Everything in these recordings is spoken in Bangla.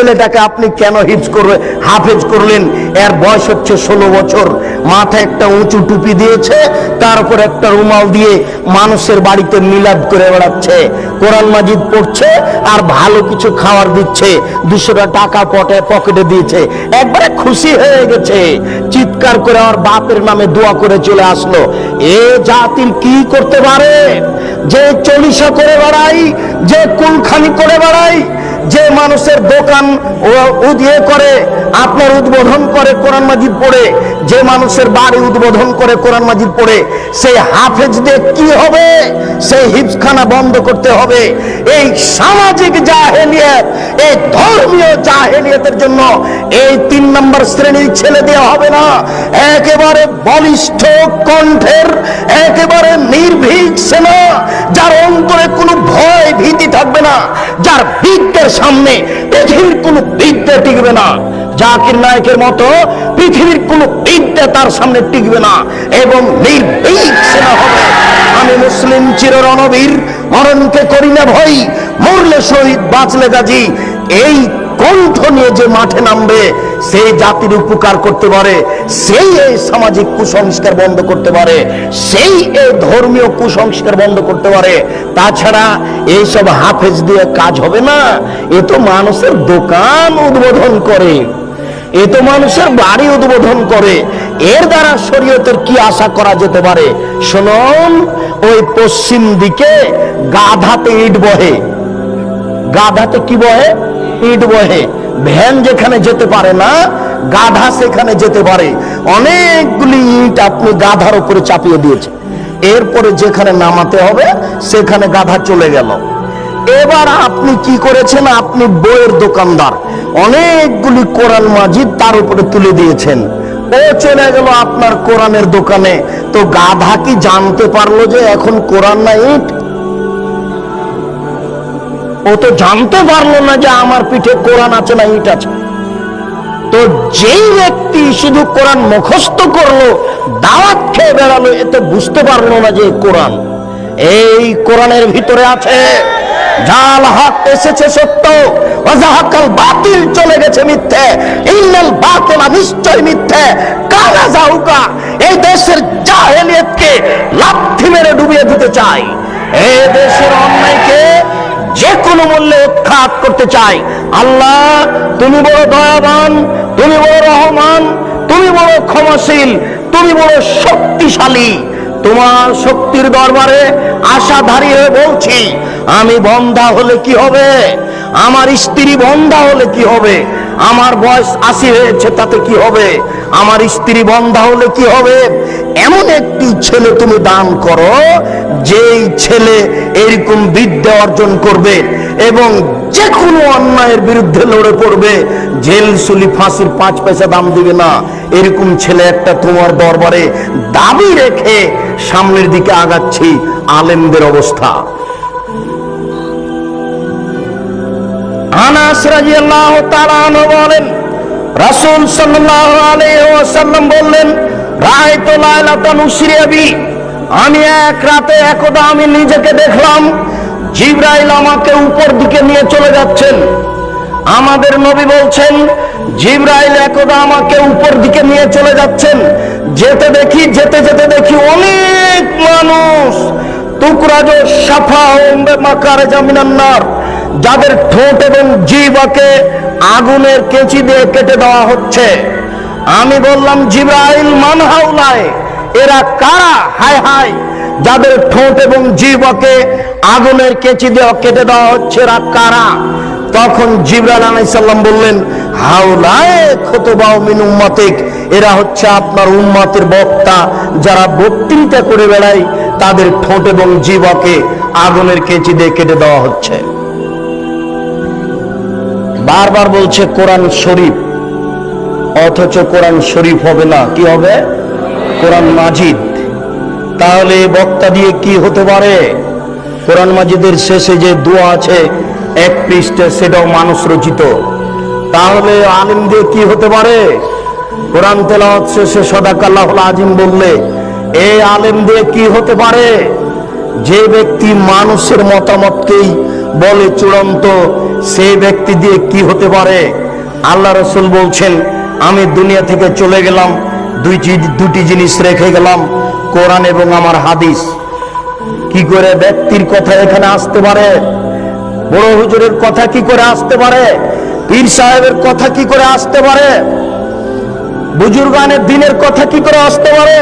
ছেলেটাকে আপনি কেন হিফজ করবে হাফেজ করলেন? এর বয়স হচ্ছে ষোলো বছর। মাথায় একটা উঁচু টুপি দিয়েছে, তার উপর একটা রুমাল দিয়ে মানুষের বাড়িতে মিলাদ করে বেড়াচ্ছে। কোরআন মাজিদ পড়ছে আর ভালো কিছু খাবার দিচ্ছে। দুশোটা টাকা পটে পকেটে দিয়েছে। একবারে খুশি হয়ে গেছে। চিৎকার করে আমার বাপের নামে দোয়া করে চলে আসলো। এ জাতির কি করতে পারে? যে চলিসা করে বেড়াই যে কুলখানি করে বেড়াই যে মানুষের দোকান উদিয়ে করে, আপনার উদ্বোধন করে কোরআন মাজিদ পড়ে, যে মানুষের বাড়ি উদ্বোধন করে কোরআন মাজিদ পড়ে, সেই হাফেজ দিয়ে কি হবে? সেই হিপসখানা বন্ধ করতে হবে। এই সামাজিক জাহেলিয়ত, এই ধর্মীয় জাহেলিয়তের জন্য এই তিন নম্বর শ্রেণির ছেলে দেওয়া হবে না। একেবারে বলিষ্ঠ কণ্ঠের একেবারে নির্ভীক সেনা, যার অন্তরে কোনো ভয় ভীতি থাকবে না, যার বিদ্যের সামনে পৃথিবীর কোনো বিদ্যা টিকবে না, জাকির নায়কের মতো পৃথিবীর কোনো বিদ্যা তার সামনে টিকবে না এবং নির্ভীক সেনা হবে। আমি মুসলিম চির রণবীর মরণকে করি না ভয়, মরলে শহীদ বাঁচলে গাজী, এই কণ্ঠ নিয়ে যে মাঠে নামবে সেই জাতির উপকার করতে পারে, সেই এই সামাজিক কুসংস্কার বন্ধ করতে পারে, সেই এই ধর্মীয় কুসংস্কার বন্ধ করতে পারে। তাছাড়া এইসব হাফেজ দিয়ে কাজ হবে না। এ তো মানুষের দোকান উদ্বোধন করে। এ তো মানুষের বাড়ি উদ্বোধন করে। এর দ্বারা শরীয়তের কি আশা করা যেতে পারে? শুনুন, ওই পশ্চিম দিকে গাধাতে ইট বহে। গাধাতে কি বহে? ইট বহে। ভ্যান যেখানে যেতে পারে না, গাধা সেখানে যেতে পারে। অনেকগুলি ইট আপনি গাধার উপরে চাপিয়ে দিয়েছে এরপরে যেখানে নামাতে হবে, সেখানে গাধা চলে গেল। এবার আপনি কি করেছেন? আপনি বইয়ের দোকানদার। অনেকগুলি কোরআন মাজিদ তার উপরে তুলে দিয়েছেন। ও চলে গেল আপনার কোরআনের দোকানে। তো গাধা কি জানতে পারল যে এখন কোরআন না ইট? ও তো জানতে পারল না যে আমার পিঠে কোরআন আছে না ইট আছে। তো যেই ব্যক্তি শুধু কোরআন মুখস্থ করল, দাওয়াত খেয়ে বেড়ালো এতে বুঝতে পারল না যে কোরআন। এই কোরআনের ভিতরে আছে জাল হক এসেছে সত্য ওয়াজাহাকাল বাতিল চলে গেছে মিথ্যে ইন্নাল বাতিলা নিশ্চয় মিথ্যে কালা জাউকা এই দেশের জাহেলিয়তকে লাথি মেরে ডুবিয়ে দিতে চাই এই দেশের অন্যায়কে কোনো মূল্যে উৎখাত করতে চাই। আল্লাহ, তুমি বড় দয়াবান, তুমি বড় রহমান, তুমি বড় ক্ষমাশীল, তুমি বড় শক্তিশালী। তোমার শক্তির দরবারে আশাধারী হয়ে বলছি, আমি বন্ধা হলে কি হবে? আমার স্ত্রী বন্ধা হলে কি হবে? আমার বয়স আশি হয়েছে, তাতে কি হবে? আমার স্ত্রী বন্ধা হলে কি হবে? এমন একটি ছেলে তুমি দান করো, যেই ছেলে এরকম বিদ্যা অর্জন করবে। এবং যে কোনো অন্যায়ের বিরুদ্ধে লড়ে পড়বে, জেল, সুলি, ফাঁসির পাঁচ পয়সা দাম দিবে না। এরকম ছেলে একটা তোমার দরবারে দাবি রেখে সামনের দিকে আগাচ্ছি, আলেমদের অবস্থা। আনাস রাদিয়াল্লাহু তাআলা বলেন, রাসূল সাল্লাল্লাহু আলাইহি বললেন রাআইতু লাইলাতান উসরিয়া বি আমি এক রাতে একদা আমি নিজেকে দেখলাম জিব্রাইল আমাকে উপর দিকে নিয়ে চলে যাচ্ছেন। আমাদের নবী বলছেন, জিব্রাইল একদা আমাকে উপর দিকে নিয়ে চলে যাচ্ছেন। যেতে দেখি, যেতে যেতে দেখি অনেক মানুষ। টুকরাজো সাফা ওম্বে মাকারে জামিনান্নার যাদের ঠোঁট এবং জিবাকে আগুনের কেচি দিয়ে কেটে দেওয়া হচ্ছে। আমি বললাম, জিব্রাইল মানহাউলায় এরা কারা? হায় হায়। যাদের ঠোঁট এবং জীবকে আগুনের কেচি দিয়ে কেটে দেওয়া হচ্ছে এরা কারা? তখন জিবরাল আলাইসাল্লাম বললেন হাউলায় খতবাও মিন এরা হচ্ছে আপনার উম্মাতের বক্তা, যারা বক্তৃতা করে বেড়ায়, তাদের ঠোঁট এবং জীবকে আগুনের কেচি দিয়ে কেটে দেওয়া হচ্ছে। বারবার বলছে, কোরআন শরীফ, অথচ কোরআন শরীফ হবে না। কি হবে? কোরআন মাজিদ। তাহলে বক্তা দিয়ে কি হতে পারে? কোরআন মাজিদের শেষে যে দোয়া আছে, এক পৃষ্ঠে সেটাও মানুষ রচিত। তাহলে আলিম দিয়ে কি হতে পারে? কোরআন তেলাওয়াত শেষে সদাকাল্লাহ আজিম বললে এই আলেম দিয়ে কি হতে পারে? যে ব্যক্তি মানুষের মতামতকেই বলে চূড়ান্ত সেই ব্যক্তি দিয়ে কি হতে পারে? আল্লাহ রসুল বলছেন, আমি দুনিয়া থেকে চলে গেলাম দুই জি- দুটি জিনিস রেখে গেলাম। কোরআন এবং আমার হাদিস। কি করে ব্যক্তির কথা এখানে আসতে পারে? বড় হুজুরের কথা কি করে আসতে পারে? পীর সাহেবের কথা কি করে আসতে পারে? বুজুর্গানের দিনের কথা কি করে আসতে পারে?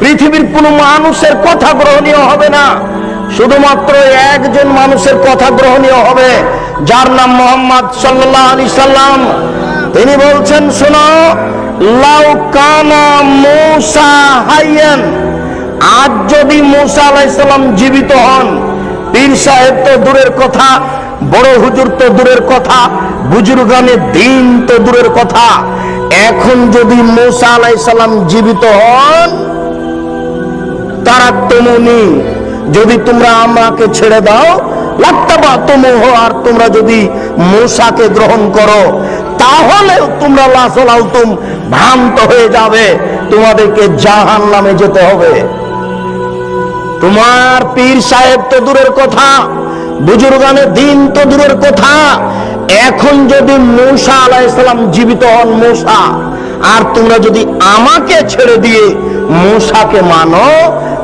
পৃথিবীর কোন মানুষের কথা গ্রহণীয় হবে না। শুধুমাত্র একজন মানুষের কথা গ্রহণীয় হবে, যার নাম মোহাম্মদ সাল্লাহ আলি সাল্লাম। তিনি বলছেন, শোনো, লাউ কানা মুসা হাইয়ান। আজ যদি মুসা আলাইসাল্লাম জীবিত হন, পীর সাহেব তো দূরের কথা, বড় হুজুর তো দূরের কথা, বুজুর্গানে দিন তো দূরের কথা। এখন যদি মুসা আলাইসাল্লাম জীবিত হন, তারা তেমনি। যদি তোমরা আমাকে ছেড়ে দাও, লাত্তাবা আর তোমরা যদি মূসাকে গ্রহণ করো তাহলে তোমরা লাসলাল ভ্রান্ত হয়ে যাবে। তোমাদেরকে জাহান নামে যেতে হবে। তোমার পীর সাহেব তো দূরের কথা, বুজুর্গানের দিন তো দূরের কথা। এখন যদি মূসা আলাইসালাম জীবিত হন, মূসা, আর তোমরা যদি আমাকে ছেড়ে দিয়ে মূসাকে মানো,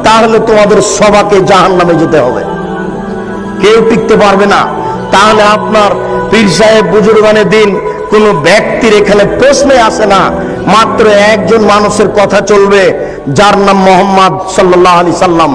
তাহলে তোমাদের সবাকে জাহান নামে যেতে হবে। কেউ টিকতে পারবে না। তাহলে আপনার পীর সাহেব বুজুর্গানের দিন কোন ব্যক্তির এখানে প্রশ্নে আসে না। মাত্র একজন মানুষের কথা চলবে, যার নাম মোহাম্মদ সাল্লাহ আলি সাল্লাম।